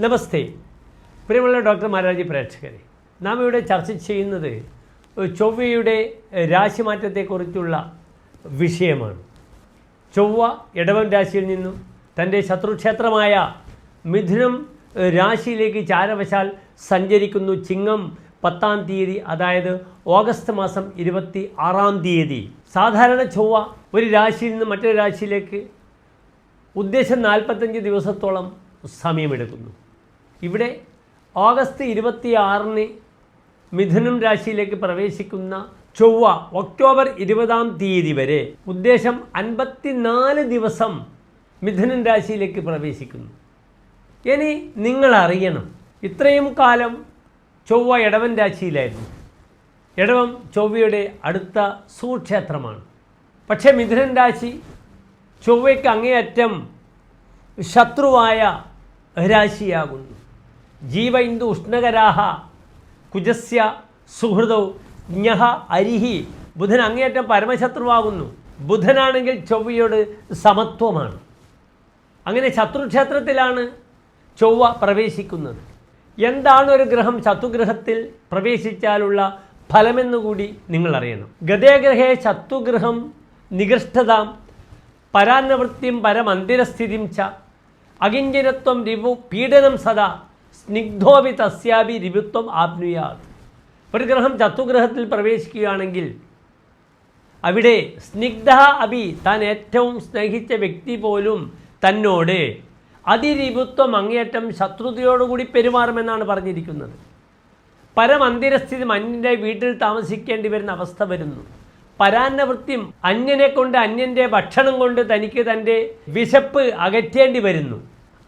നമസ്തേ. പ്രിയമുള്ള ഡോക്ടർ മാരാജി പ്രേക്ഷകരെ നാം ഇവിടെ ചർച്ച ചെയ്യുന്നത് ചൊവ്വയുടെ രാശിമാറ്റത്തെക്കുറിച്ചുള്ള വിഷയമാണ്. ചൊവ്വ ഇടവൻ രാശിയിൽ നിന്നും തന്റെ ശത്രുക്ഷേത്രമായ മിഥുനം രാശിയിലേക്ക് ചാരവശാൽ സഞ്ചരിക്കുന്നു ചിങ്ങം പത്താം തീയതി അതായത് ഓഗസ്റ്റ് മാസം ഇരുപത്തി ആറാം തീയതി. സാധാരണ ചൊവ്വ ഒരു രാശിയിൽ നിന്ന് മറ്റൊരു രാശിയിലേക്ക് ഉദ്ദേശം നാൽപ്പത്തഞ്ച് ദിവസത്തോളം സമയമെടുക്കുന്നു. ഇവിടെ ഓഗസ്റ്റ് ഇരുപത്തിയാറിന് മിഥുനം രാശിയിലേക്ക് പ്രവേശിക്കുന്ന ചൊവ്വ ഒക്ടോബർ ഇരുപതാം തീയതി വരെ ഉദ്ദേശം അൻപത്തിനാല് ദിവസം മിഥുനം രാശിയിലേക്ക് പ്രവേശിക്കുന്നു. ഇനി നിങ്ങൾ അറിയണം ഇത്രയും കാലം ചൊവ്വ ഇടവൻ രാശിയിലായിരുന്നു. ഇടവം ചൊവ്വയുടെ അടുത്ത സൂക്ഷേത്രമാണ്. പക്ഷേ മിഥുനൻ രാശി ചൊവ്വയ്ക്ക് അങ്ങേയറ്റം ശത്രുവായ രാശിയാകുന്നു. ജീവ ഇന്ദു ഉഷ്ണകരാഹ കുജസ്യ സുഹൃതൗ ജ്ഞഹ അരിഹി. ബുധൻ അങ്ങേയറ്റം പരമശത്രുവാകുന്നു. ബുധനാണെങ്കിൽ ചൊവ്വയോട് സമത്വമാണ്. അങ്ങനെ ശത്രുക്ഷേത്രത്തിലാണ് ചൊവ്വ പ്രവേശിക്കുന്നത്. എന്താണ് ഒരു ഗ്രഹം ശത്രുഗ്രഹത്തിൽ പ്രവേശിച്ചാലുള്ള ഫലമെന്നുകൂടി നിങ്ങൾ അറിയണം ഗതേഗ്രഹേ ശത്രുഗ്രഹം നികൃഷ്ടതാം. പരാനവൃത്തിയും പരമന്ദിരസ്ഥിതിം ച. അകിഞ്ചനത്വം രിവു പീഡനം സദാ. സ്നിഗ്ധോപി തസ്യാപി രിപുത്വം ആപ്നുയാത്. ഒരു ഗ്രഹം ചത്തുഗ്രഹത്തിൽ പ്രവേശിക്കുകയാണെങ്കിൽ അവിടെ സ്നിഗ്ധ അഭി താൻ ഏറ്റവും സ്നേഹിച്ച വ്യക്തി പോലും തന്നോട് അതിരിപുത്വം അങ്ങേയറ്റം ശത്രുതയോടുകൂടി പെരുമാറുമെന്നാണ് പറഞ്ഞിരിക്കുന്നത്. പരമന്തിരസ്ഥിതി അന്യന്റെ വീട്ടിൽ താമസിക്കേണ്ടി വരുന്ന അവസ്ഥ വരുന്നു. പരാന്നവൃത്തിയും അന്യനെ കൊണ്ട് അന്യന്റെ ഭക്ഷണം കൊണ്ട് തനിക്ക് തന്റെ വിശപ്പ് അകറ്റേണ്ടി വരുന്നു.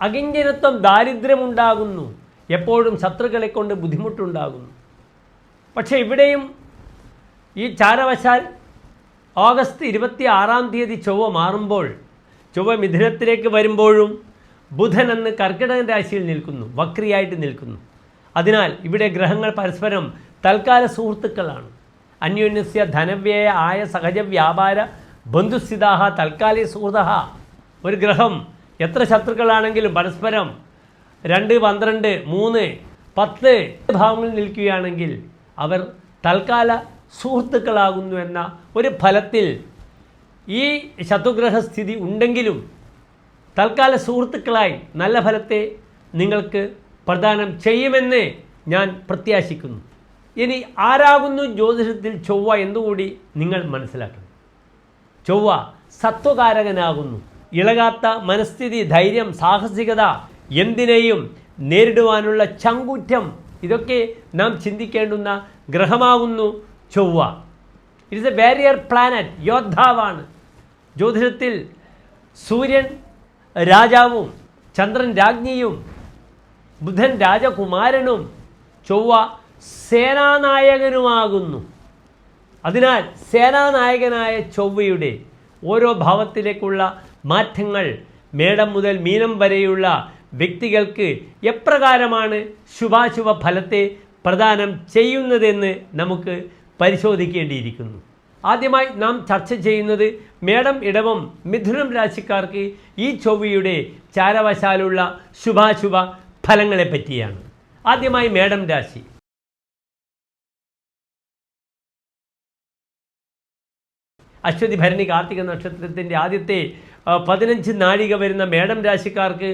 അകിഞ്ചനത്വം ദാരിദ്ര്യമുണ്ടാകുന്നു. എപ്പോഴും ശത്രുക്കളെ കൊണ്ട് ബുദ്ധിമുട്ടുണ്ടാകുന്നു. പക്ഷേ ഇവിടെയും ഈ ചാരവശാൽ ഓഗസ്റ്റ് ഇരുപത്തി ആറാം തീയതി ചൊവ്വ മാറുമ്പോൾ ചൊവ്വ മിഥുനത്തിലേക്ക് വരുമ്പോഴും ബുധൻ എന്ന് കർക്കിടക രാശിയിൽ നിൽക്കുന്നു വക്രിയായിട്ട് നിൽക്കുന്നു. അതിനാൽ ഇവിടെ ഗ്രഹങ്ങൾ പരസ്പരം തൽക്കാല സുഹൃത്തുക്കളാണ്. അന്യോന്യസ്യ ധനവ്യയ ആയ സഹജ വ്യാപാര ബന്ധുസ്ഥിതാഹ തൽക്കാലിക സുഹൃത ഒരു ഗ്രഹം എത്ര ശത്രുക്കളാണെങ്കിലും പരസ്പരം രണ്ട് പന്ത്രണ്ട് മൂന്ന് പത്ത് ഭാവങ്ങളിൽ നിൽക്കുകയാണെങ്കിൽ അവർ തൽക്കാല സുഹൃത്തുക്കളാകുന്നു എന്ന ഒരു ഫലത്തിൽ ഈ ശത്രുഗ്രഹ സ്ഥിതി ഉണ്ടെങ്കിലും തൽക്കാല സുഹൃത്തുക്കളായി നല്ല ഫലത്തെ നിങ്ങൾക്ക് പ്രദാനം ചെയ്യുമെന്ന് ഞാൻ പ്രത്യാശിക്കുന്നു. ഇനി ആരാകുന്നു ജ്യോതിഷത്തിൽ ചൊവ്വ എന്നുകൂടി നിങ്ങൾ മനസ്സിലാക്കണം. ചൊവ്വ സത്വകാരകനാകുന്നു. ഇളകാത്ത മനസ്ഥിതി ധൈര്യം സാഹസികത എന്തിനേയും നേരിടുവാനുള്ള ചങ്കുറ്റം. ഇതൊക്കെ നാം ചിന്തിക്കേണ്ടുന്ന ഗ്രഹമാകുന്നു ചൊവ്വ. It is a warrior planet യോദ്ധാവാണ്. ജ്യോതിഷത്തിൽ സൂര്യൻ രാജാവും ചന്ദ്രൻ രാജ്ഞിയും ബുധൻ രാജകുമാരനും ചൊവ്വ സേനാനായകനുമാകുന്നു. അതിനാൽ സേനാനായകനായ ചൊവ്വയുടെ ഓരോ ഭാവത്തിലേക്കുള്ള മാറ്റങ്ങൾ മേടം മുതൽ മീനം വരെയുള്ള വ്യക്തികൾക്ക് എപ്രകാരമാണ് ശുഭാശുഭ ഫലത്തെ പ്രദാനം ചെയ്യുന്നതെന്ന് നമുക്ക് പരിശോധിക്കേണ്ടിയിരിക്കുന്നു. ആദ്യമായി നാം ചർച്ച ചെയ്യുന്നത് മേടം ഇടവം മിഥുനം രാശിക്കാർക്ക് ഈ ചൊവ്വയുടെ ചാരവശാലുള്ള ശുഭാശുഭ ഫലങ്ങളെ പറ്റിയാണ്. ആദ്യമായി മേടം രാശി. അശ്വതി ഭരണി കാർത്തിക നക്ഷത്രത്തിന്റെ ആദ്യത്തെ പതിനഞ്ച് നാഴിക വരുന്ന മേടം രാശിക്കാർക്ക്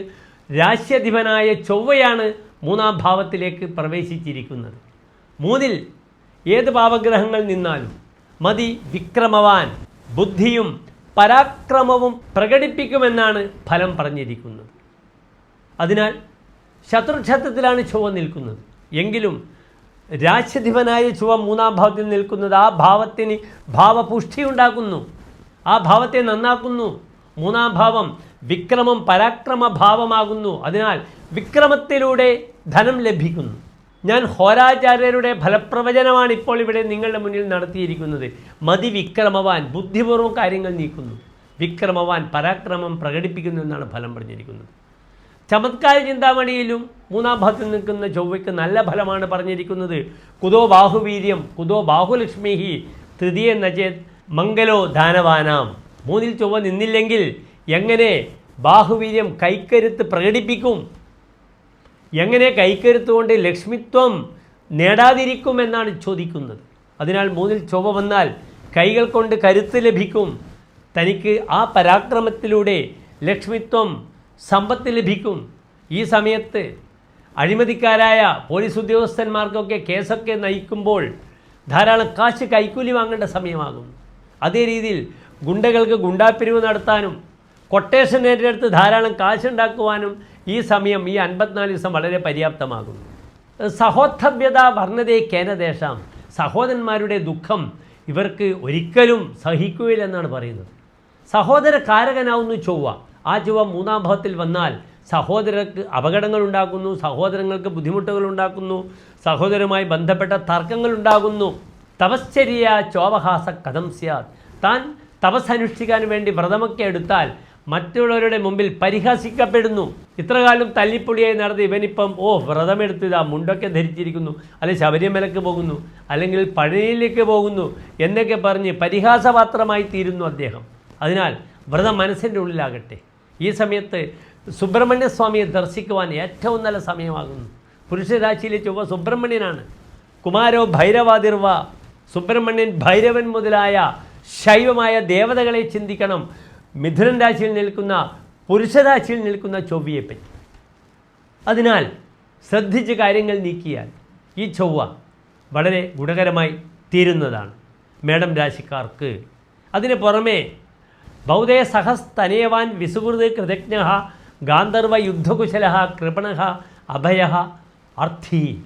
രാശ്യധിപനായ ചൊവ്വയാണ് മൂന്നാം ഭാവത്തിലേക്ക് പ്രവേശിച്ചിരിക്കുന്നത്. മൂന്നിൽ ഏത് പാവഗ്രഹങ്ങൾ നിന്നാലും മതി വിക്രമവാൻ. ബുദ്ധിയും പരാക്രമവും പ്രകടിപ്പിക്കുമെന്നാണ് ഫലം പറഞ്ഞിരിക്കുന്നത്. അതിനാൽ ശത്രുക്ഷേത്രത്തിലാണ് ചൊവ്വ നിൽക്കുന്നത്. എങ്കിലും രാജ്യധിപനായ ചുവ മൂന്നാം ഭാവത്തിൽ നിൽക്കുന്നത് ആ ഭാവത്തിന് ഭാവപുഷ്ടി ഉണ്ടാക്കുന്നു. ആ ഭാവത്തെ നന്നാക്കുന്നു. മൂന്നാം ഭാവം വിക്രമം പരാക്രമ ഭാവമാകുന്നു അതിനാൽ വിക്രമത്തിലൂടെ ധനം ലഭിക്കുന്നു. ഞാൻ ഹോരാചാര്യരുടെ ഫലപ്രവചനമാണ് ഇപ്പോൾ ഇവിടെ നിങ്ങളുടെ മുന്നിൽ നടത്തിയിരിക്കുന്നത്. മതി വിക്രമവാൻ ബുദ്ധിപൂർവം കാര്യങ്ങൾ നീക്കുന്നു. വിക്രമവാൻ പരാക്രമം പ്രകടിപ്പിക്കുന്നു എന്നാണ് ഫലം പറഞ്ഞിരിക്കുന്നത്. ചമത്കാര ചിന്താമണിയിലും മൂന്നാം ഭാഗത്തിൽ നിൽക്കുന്ന ചൊവ്വയ്ക്ക് നല്ല ഫലമാണ് പറഞ്ഞിരിക്കുന്നത്. കുതോ ബാഹുവീര്യം കുതോ ബാഹുലക്ഷ്മിഹി തൃതീയ നചേത് മംഗലോ ദാനവാനാം. മൂന്നിൽ ചൊവ്വ നിന്നില്ലെങ്കിൽ എങ്ങനെ ബാഹുവീര്യം കൈക്കരുത്ത് പ്രകടിപ്പിക്കും? എങ്ങനെ കൈക്കരുത്തുകൊണ്ട് ലക്ഷ്മിത്വം നേടാതിരിക്കുമെന്നാണ് ചോദിക്കുന്നത്. അതിനാൽ മൂന്നിൽ ചൊവ്വ വന്നാൽ കൈകൾ കൊണ്ട് കരുത്ത് ലഭിക്കും. തനിക്ക് ആ പരാക്രമത്തിലൂടെ ലക്ഷ്മിത്വം സമ്പത്ത് ലഭിക്കും. ഈ സമയത്ത് അഴിമതിക്കാരായ പോലീസ് ഉദ്യോഗസ്ഥന്മാർക്കൊക്കെ കേസൊക്കെ നയിക്കുമ്പോൾ ധാരാളം കാശ് കൈക്കൂലി വാങ്ങേണ്ട സമയമാകും അതേ രീതിയിൽ ഗുണ്ടകൾക്ക് ഗുണ്ടാപ്പിരിവ് നടത്താനും കൊട്ടേഷൻ ഏറ്റെടുത്ത് ധാരാളം കാശുണ്ടാക്കുവാനും ഈ സമയം ഈ അൻപത്തിനാല് ദിവസം വളരെ പര്യാപ്തമാകുന്നു. സഹോദ്ധവ്യത വർണതേ കേനദേശം സഹോദരന്മാരുടെ ദുഃഖം ഇവർക്ക് ഒരിക്കലും സഹിക്കുകയില്ലെന്നാണ് പറയുന്നത്. സഹോദര കാരകനാവുന്നു ചൊവ്വ. ആ ചൊവ്വ മൂന്നാം ഭാവത്തിൽ വന്നാൽ സഹോദരർക്ക് അപകടങ്ങൾ ഉണ്ടാക്കുന്നു സഹോദരങ്ങൾക്ക് ബുദ്ധിമുട്ടുകൾ ഉണ്ടാക്കുന്നു സഹോദരമായി ബന്ധപ്പെട്ട തർക്കങ്ങൾ ഉണ്ടാകുന്നു. തപശ്ചര്യ ചോവഹാസ കഥം സ്യാത്. താൻ തപസ് അനുഷ്ഠിക്കാൻ വേണ്ടി വ്രതമൊക്കെ എടുത്താൽ മറ്റുള്ളവരുടെ മുമ്പിൽ പരിഹസിക്കപ്പെടുന്നു. ഇത്രകാലം തല്ലിപ്പൊളിയായി നടത്തി ഇവനിപ്പം ഓ വ്രതമെടുത്തിതാ മുണ്ടൊക്കെ ധരിച്ചിരിക്കുന്നു. അല്ലെ ശബരിമലക്ക് പോകുന്നു. അല്ലെങ്കിൽ പഴനിയിലേക്ക് പോകുന്നു എന്നൊക്കെ പറഞ്ഞ് പരിഹാസപാത്രമായി തീരുന്നു അദ്ദേഹം. അതിനാൽ വ്രതം മനസ്സിന്റെ ഉള്ളിലാകട്ടെ. ഈ സമയത്ത് സുബ്രഹ്മണ്യസ്വാമിയെ ദർശിക്കുവാൻ ഏറ്റവും നല്ല സമയമാകുന്നു. പുരുഷരാശിയിലെ ചൊവ്വ സുബ്രഹ്മണ്യനാണ്. കുമാരോ ഭൈരവാതിർവ. സുബ്രഹ്മണ്യൻ ഭൈരവൻ മുതലായ ശൈവമായ ദേവതകളെ ചിന്തിക്കണം. മിഥുനൻ രാശിയിൽ നിൽക്കുന്ന പുരുഷരാശിയിൽ നിൽക്കുന്ന ചൊവ്വയെപ്പറ്റി. അതിനാൽ ശ്രദ്ധിച്ച് കാര്യങ്ങൾ നീക്കിയാൽ ഈ ചൊവ്വ വളരെ ഗുണകരമായി തീരുന്നതാണ് മേഡം രാശിക്കാർക്ക്. അതിന് പുറമേ ബൗദ്ധയ സഹസ്തനയവാൻ വിസുഹൃത് കൃതജ്ഞ ഗാന്ധർവ യുദ്ധകുശല കൃപണ അഭയ അർത്ഥി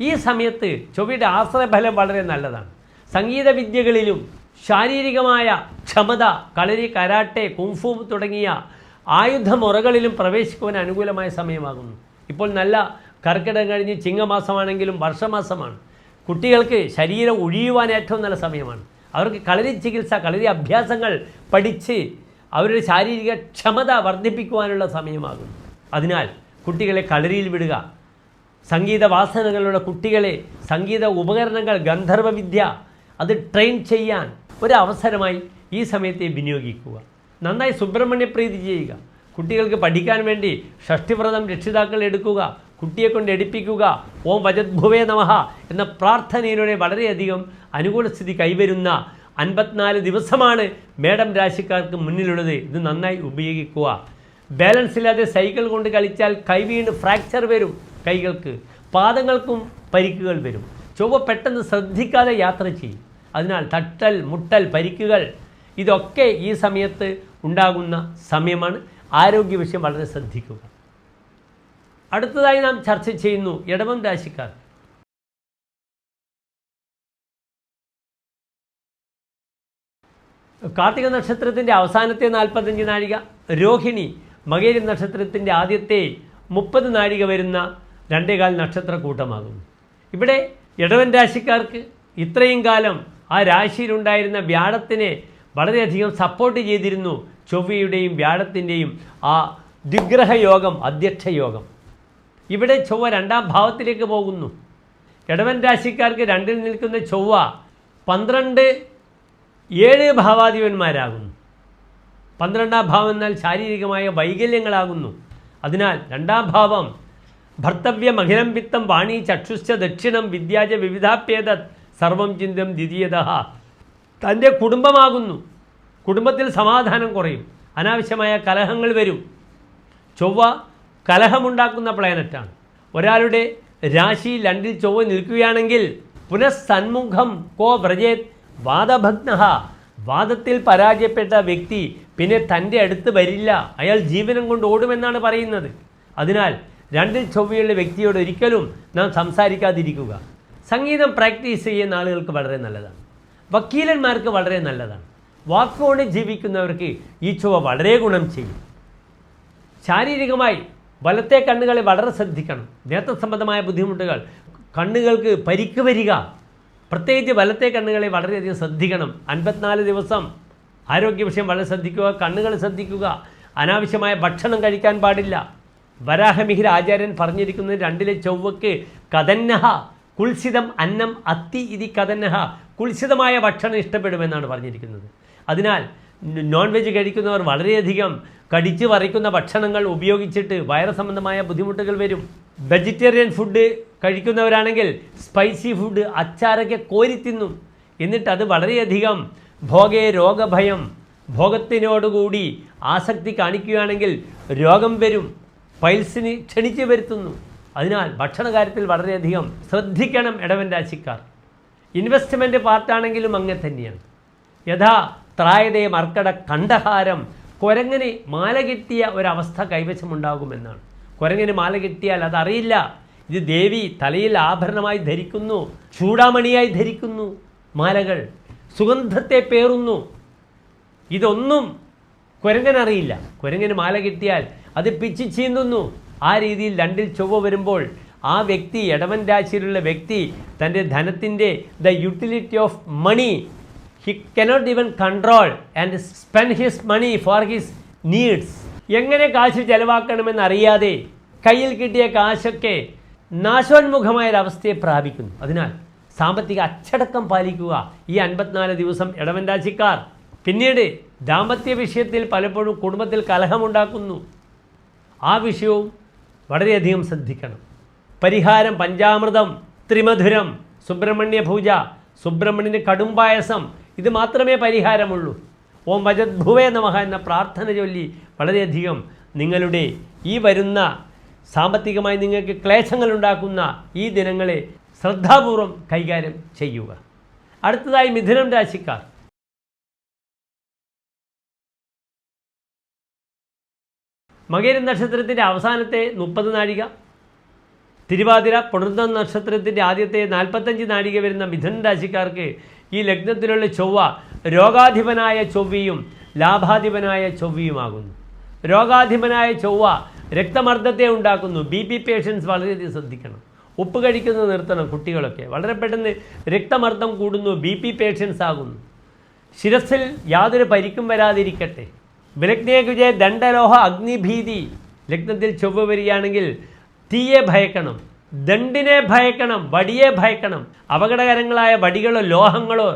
ഈ സമയത്ത് ചൊവ്വയുടെ ആശ്രയഫലം വളരെ നല്ലതാണ്. സംഗീത വിദ്യകളിലും ശാരീരികമായ ക്ഷമത കളരി കരാട്ടെ കുംഫു തുടങ്ങിയ ആയുധമുറകളിലും പ്രവേശിക്കുവാൻ അനുകൂലമായ സമയമാകുന്നു. ഇപ്പോൾ നല്ല കർക്കിടകം കഴിഞ്ഞ് ചിങ്ങമാസമാണെങ്കിലും വർഷമാസമാണ്. കുട്ടികൾക്ക് ശരീരം ഒഴിയുവാൻ ഏറ്റവും നല്ല സമയമാണ്. അവർക്ക് കളരി ചികിത്സ കളരി അഭ്യാസങ്ങൾ പഠിച്ച് അവരുടെ ശാരീരിക ക്ഷമത വർദ്ധിപ്പിക്കുവാനുള്ള സമയമാകുന്നു. അതിനാൽ കുട്ടികളെ കളരിയിൽ വിടുക. സംഗീത വാസനകളുള്ള കുട്ടികളെ സംഗീത ഉപകരണങ്ങൾ ഗന്ധർവവിദ്യ അത് ട്രെയിൻ ചെയ്യാൻ ഒരു അവസരമായി ഈ സമയത്തെ വിനിയോഗിക്കുക. നന്നായി സുബ്രഹ്മണ്യ പ്രീതി ചെയ്യുക. കുട്ടികൾക്ക് പഠിക്കാൻ വേണ്ടി ഷഷ്ടിവ്രതം രക്ഷിതാക്കൾ എടുക്കുക. കുട്ടിയെ കൊണ്ട് എടുപ്പിക്കുക. ഓം വജദ്ഭുവേ നമഹ എന്ന പ്രാർത്ഥനയിലൂടെ വളരെയധികം അനുകൂല സ്ഥിതി കൈവരുന്ന അൻപത്തിനാല് ദിവസമാണ് മേഡം രാശിക്കാർക്ക് മുന്നിലുള്ളത്. ഇത് നന്നായി ഉപയോഗിക്കുക. ബാലൻസ് ഇല്ലാതെ സൈക്കിൾ കൊണ്ട് കളിച്ചാൽ കൈവീണ് ഫ്രാക്ചർ വരും കൈകൾക്ക്. പാദങ്ങൾക്കും പരിക്കുകൾ വരും. ചൊവ്വ പെട്ടെന്ന് ശ്രദ്ധിക്കാതെ യാത്ര ചെയ്യും. അതിനാൽ തട്ടൽ മുട്ടൽ പരിക്കുകൾ ഇതൊക്കെ ഈ സമയത്ത് ഉണ്ടാകുന്ന സമയമാണ്. ആരോഗ്യ വിഷയം വളരെ ശ്രദ്ധിക്കുക. അടുത്തതായി നാം ചർച്ച ചെയ്യുന്നു ഇടവം രാശിക്കാർ. കാർത്തിക നക്ഷത്രത്തിന്റെ അവസാനത്തെ നാൽപ്പത്തഞ്ച് നാഴിക രോഹിണി മകേരി നക്ഷത്രത്തിന്റെ ആദ്യത്തെ മുപ്പത് നാഴിക വരുന്ന രണ്ടേകാൽ നക്ഷത്ര കൂട്ടമാകുന്നു ഇവിടെ ഇടവൻ രാശിക്കാർക്ക് ഇത്രയും കാലം ആ രാശിയിലുണ്ടായിരുന്ന വ്യാഴത്തിനെ വളരെയധികം സപ്പോർട്ട് ചെയ്തിരുന്നു ചൊവ്വയുടെയും വ്യാഴത്തിന്റെയും ആ ദുഗ്രഹയോഗം അധ്യക്ഷ യോഗം ഇവിടെ ചൊവ്വ രണ്ടാം ഭാവത്തിലേക്ക് പോകുന്നു. ഇടവൻ രാശിക്കാർക്ക് രണ്ടിൽ നിൽക്കുന്ന ചൊവ്വ പന്ത്രണ്ട് ഏഴ് ഭാവാധിപന്മാരാകുന്നു. പന്ത്രണ്ടാം ഭാവം എന്നാൽ ശാരീരികമായ വൈകല്യങ്ങളാകുന്നു. അതിനാൽ രണ്ടാം ഭാവം ഭർത്തവ്യം മഹിരം വാണി ചക്ഷുശ്ച ദക്ഷിണം വിദ്യാജ വിവിധാപ്യേത സർവം ചിന്തം ദ്വിതീയത. തന്റെ കുടുംബമാകുന്നു. കുടുംബത്തിൽ സമാധാനം കുറയും. അനാവശ്യമായ കലഹങ്ങൾ വരും. ചൊവ്വ കലഹമുണ്ടാക്കുന്ന പ്ലാനറ്റാണ്. ഒരാളുടെ രാശി രണ്ടിൽ ചൊവ്വ നിൽക്കുകയാണെങ്കിൽ പുനഃസന്മുഖം കോ വ്രജേത് വാദഭഗ്ന. വാദത്തിൽ പരാജയപ്പെട്ട വ്യക്തി പിന്നെ തന്റെ അടുത്ത് വരില്ല. അയാൾ ജീവനം കൊണ്ട് ഓടുമെന്നാണ് പറയുന്നത്. അതിനാൽ രണ്ടിൽ ചൊവ്വയുള്ള വ്യക്തിയോട് ഒരിക്കലും നാം സംസാരിക്കാതിരിക്കുക. സംഗീതം പ്രാക്ടീസ് ചെയ്യുന്ന ആളുകൾക്ക് വളരെ നല്ലതാണ്. വക്കീലന്മാർക്ക് വളരെ നല്ലതാണ്. വാക്കുകൊണ്ട് ജീവിക്കുന്നവർക്ക് ഈ ചുവ വളരെ ഗുണം ചെയ്യും. ശാരീരികമായി വലത്തെ കണ്ണുകളെ വളരെ ശ്രദ്ധിക്കണം. നേത്ര സംബന്ധമായ ബുദ്ധിമുട്ടുകൾ കണ്ണുകൾക്ക് പരിക്ക് വരിക പ്രത്യേകിച്ച് വലത്തെ കണ്ണുകളെ വളരെയധികം ശ്രദ്ധിക്കണം. അൻപത്തിനാല് ദിവസം ആരോഗ്യ വിഷയം വളരെ ശ്രദ്ധിക്കുക കണ്ണുകൾ ശ്രദ്ധിക്കുക അനാവശ്യമായ ഭക്ഷണം കഴിക്കാൻ പാടില്ല. വരാഹമിഹിര ആചാര്യൻ പറഞ്ഞിരിക്കുന്നത് രണ്ടിലെ ചൊവ്വക്ക് കതന്നഹ കുൽസിതം അന്നം അത്തി ഇതി കഥനഹ കുൽസിതമായ ഭക്ഷണം ഇഷ്ടപ്പെടുമെന്നാണ് പറഞ്ഞിരിക്കുന്നത്. അതിനാൽ നോൺ വെജ് കഴിക്കുന്നവർ വളരെയധികം കടിച്ചു വറിക്കുന്ന ഭക്ഷണങ്ങൾ ഉപയോഗിച്ചിട്ട് വയറ് സംബന്ധമായ ബുദ്ധിമുട്ടുകൾ വരും. വെജിറ്റേറിയൻ ഫുഡ് കഴിക്കുന്നവരാണെങ്കിൽ സ്പൈസി ഫുഡ് അച്ചാറൊക്കെ കോരി തിന്നും. എന്നിട്ട് അത് വളരെയധികം ഭോഗേ രോഗഭയം ഭോഗത്തിനോടുകൂടി ആസക്തി കാണിക്കുകയാണെങ്കിൽ രോഗം വരും. പൈൽസിന് ക്ഷണിച്ചു വരുത്തുന്നു. അതിനാൽ ഭക്ഷണ കാര്യത്തിൽ വളരെയധികം ശ്രദ്ധിക്കണം ഇടവൻ രാശിക്കാർ. ഇൻവെസ്റ്റ്മെന്റ് പാർട്ടാണെങ്കിലും അങ്ങനെ തന്നെയാണ്. യഥാ ത്രായതേ മർക്കട കണ്ഠഹാരം. കുരങ്ങനെ മാല കിട്ടിയ ഒരവസ്ഥ കൈവശമുണ്ടാകുമെന്നാണ്. കുരങ്ങനെ മാല കിട്ടിയാൽ അതറിയില്ല. ഇത് ദേവി തലയിൽ ആഭരണമായി ധരിക്കുന്നു ചൂടാമണിയായി ധരിക്കുന്നു മാലകൾ. സുഗന്ധത്തെ പേറുന്നു. ഇതൊന്നും കുരങ്ങനറിയില്ല. കുരങ്ങന് മാല കിട്ടിയാൽ അത് പിച്ചി ചീന്തുന്നു. ആ രീതിയിൽ രണ്ടിൽ ചൊവ്വ വരുമ്പോൾ ആ വ്യക്തി ഇടവൻ രാശിയിലുള്ള വ്യക്തി തന്റെ ധനത്തിന്റെ the utility of money he cannot even control and spend his money for his needs എങ്ങനെ കാശ് ചെലവാക്കണമെന്ന് അറിയാതെ കയ്യിൽ കിട്ടിയ കാശൊക്കെ നാശോന്മുഖമായ ഒരവസ്ഥയെ പ്രാപിക്കുന്നു. അതിനാൽ സാമ്പത്തിക അച്ചടക്കം പാലിക്കുക. ഈ അൻപത്തിനാല് ദിവസം ഇടവൻ രാശിക്കാർ പിന്നീട് ദാമ്പത്യ വിഷയത്തിൽ പലപ്പോഴും കുടുംബത്തിൽ കലഹമുണ്ടാക്കുന്നു. ആ വിഷയവും വളരെയധികം ശ്രദ്ധിക്കണം. പരിഹാരം പഞ്ചാമൃതം ത്രിമധുരം സുബ്രഹ്മണ്യ പൂജ സുബ്രഹ്മണ്യന് കടുംപായസം ഇത് മാത്രമേ പരിഹാരമുള്ളൂ. ഓം വജദ്ഭുവേ നമഹ എന്ന പ്രാർത്ഥന ചൊല്ലി വളരെയധികം നിങ്ങളുടെ ഈ വരുന്ന സാമ്പത്തികമായി നിങ്ങൾക്ക് ക്ലേശങ്ങൾ ഉണ്ടാക്കുന്ന ഈ ദിനങ്ങളെ ശ്രദ്ധാപൂർവം കൈകാര്യം ചെയ്യുക. അടുത്തതായി മിഥുനം രാശിക്കാർ. മകര നക്ഷത്രത്തിന്റെ അവസാനത്തെ മുപ്പത് നാഴിക തിരുവാതിര പുണർന്ന നക്ഷത്രത്തിന്റെ ആദ്യത്തെ നാൽപ്പത്തഞ്ച് നാഴിക വരുന്ന മിഥുൻ രാശിക്കാർക്ക് ഈ ലഗ്നത്തിലുള്ള ചൊവ്വ രോഗാധിപനായ ചൊവ്വയും ലാഭാധിപനായ ചൊവ്വയുമാകുന്നു. രോഗാധിപനായ ചൊവ്വ രക്തമർദ്ദത്തെ ഉണ്ടാക്കുന്നു. ബി പി പേഷ്യൻസ് വളരെയധികം ശ്രദ്ധിക്കണം. ഉപ്പ് കഴിക്കുന്നത് നിർത്തണം കുട്ടികളൊക്കെ. വളരെ പെട്ടെന്ന് രക്തമർദ്ദം കൂടുന്നു ബി പി പേഷ്യൻസ് ആകുന്നു. ശിരസിൽ യാതൊരു പരിക്കും വരാതിരിക്കട്ടെ. വിലഗ്നേകുജയ ദണ്ഡലോഹ അഗ്നിഭീതി. ലഗ്നത്തിൽ ചൊവ്വ വരികയാണെങ്കിൽ തീയെ ഭയക്കണം ദണ്ടിനെ ഭയക്കണം വടിയെ ഭയക്കണം. അപകടകരങ്ങളായ വടികളോ ലോഹങ്ങളോ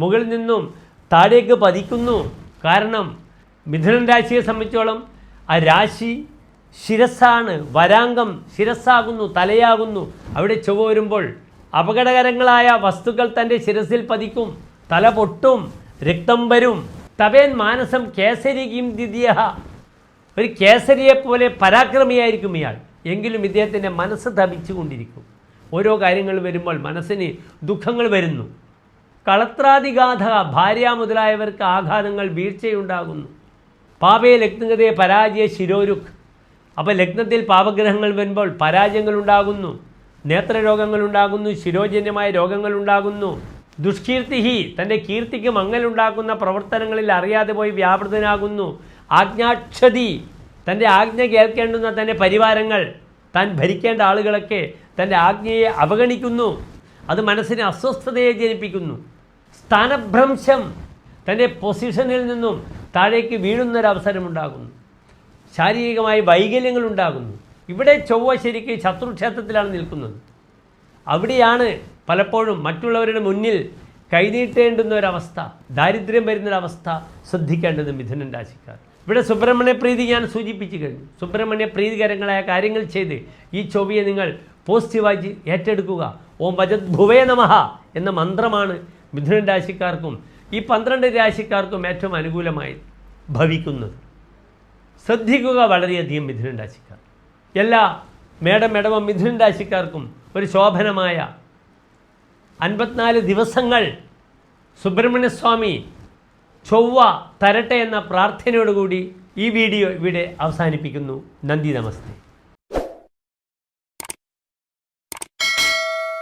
മുകളിൽ നിന്നും താഴേക്ക് പതിക്കുന്നു. കാരണം മിഥുനൻ രാശിയെ സംബന്ധിച്ചോളം ആ രാശി ശിരസ്സാണ് വരാംഗം ശിരസ്സാകുന്നു തലയാകുന്നു. അവിടെ ചൊവ്വ വരുമ്പോൾ അപകടകരങ്ങളായ വസ്തുക്കൾ തന്റെ ശിരസിൽ പതിക്കും തല പൊട്ടും രക്തം വരും. തവേൻ മാനസം കേസരിക്കും ദിദ്യ ഒരു കേസരിയെ പോലെ പരാക്രമിയായിരിക്കും ഇയാൾ. എങ്കിലും ഇദ്ദേഹത്തിന്റെ മനസ്സ് തപിച്ചുകൊണ്ടിരിക്കും ഓരോ കാര്യങ്ങൾ വരുമ്പോൾ മനസ്സിന് ദുഃഖങ്ങൾ വരുന്നു. കളത്രാതിഗാഥ ഭാര്യ മുതലായവർക്ക് ആഘാതങ്ങൾ വീഴ്ചയുണ്ടാകുന്നു. പാപയെ ലഗ്നഗതയെ പരാജയ ശിരോരുഖ്. അപ്പോൾ ലഗ്നത്തിൽ പാപഗ്രഹങ്ങൾ വരുമ്പോൾ പരാജയങ്ങളുണ്ടാകുന്നു ഉണ്ടാകുന്നു ശിരോജന്യമായ രോഗങ്ങൾ ഉണ്ടാകുന്നു. ദുഷ്കീർത്തിഹി തന്റെ കീർത്തിക്ക് മങ്ങലുണ്ടാക്കുന്ന പ്രവർത്തനങ്ങളിൽ അറിയാതെ പോയി വ്യാപൃതനാകുന്നു. ആജ്ഞാക്ഷതി തന്റെ ആജ്ഞ കേൾക്കേണ്ടുന്ന തന്റെ പരിവാരങ്ങൾ താൻ ഭരിക്കേണ്ട ആളുകളൊക്കെ തന്റെ ആജ്ഞയെ അവഗണിക്കുന്നു. അത് മനസ്സിന് അസ്വസ്ഥതയെ ജനിപ്പിക്കുന്നു. സ്ഥാനഭ്രംശം തന്റെ പൊസിഷനിൽ നിന്നും താഴേക്ക് വീഴുന്നൊരവസരമുണ്ടാകുന്നു. ശാരീരികമായി വൈകല്യങ്ങൾ ഉണ്ടാകുന്നു ഇവിടെ ചൊവ്വ ശരിക്ക് ശത്രുക്ഷേത്രത്തിലാണ് നിൽക്കുന്നത്. അവിടെയാണ് പലപ്പോഴും മറ്റുള്ളവരുടെ മുന്നിൽ കൈനീട്ടേണ്ടുന്ന ഒരവസ്ഥ ദാരിദ്ര്യം വരുന്നൊരവസ്ഥ ശ്രദ്ധിക്കേണ്ടത് മിഥുനൻ രാശിക്കാർ. ഇവിടെ സുബ്രഹ്മണ്യ പ്രീതി ഞാൻ സൂചിപ്പിച്ചു കഴിഞ്ഞു. സുബ്രഹ്മണ്യ പ്രീതികരങ്ങളായ കാര്യങ്ങൾ ചെയ്ത് ഈ ചൊവ്വയെ നിങ്ങൾ പോസിറ്റീവായി ഏറ്റെടുക്കുക. ഓം ഭജത് ഭുവേ നമഹ എന്ന മന്ത്രമാണ് മിഥുനൻ രാശിക്കാർക്കും ഈ പന്ത്രണ്ട് രാശിക്കാർക്കും ഏറ്റവും അനുകൂലമായി ഭവിക്കുന്നത്. ശ്രദ്ധിക്കുക വളരെയധികം മിഥുനൻ രാശിക്കാർ. എല്ലാ മേടം മേടവും മിഥുനൻ രാശിക്കാർക്കും ഒരു ശോഭനമായ അൻപത്തിനാല് ദിവസങ്ങൾ സുബ്രഹ്മണ്യസ്വാമി ചൊവ്വ തരട്ടെ എന്ന പ്രാർത്ഥനയോടുകൂടി ഈ വീഡിയോ ഇവിടെ അവസാനിപ്പിക്കുന്നു. നന്ദി നമസ്തേ.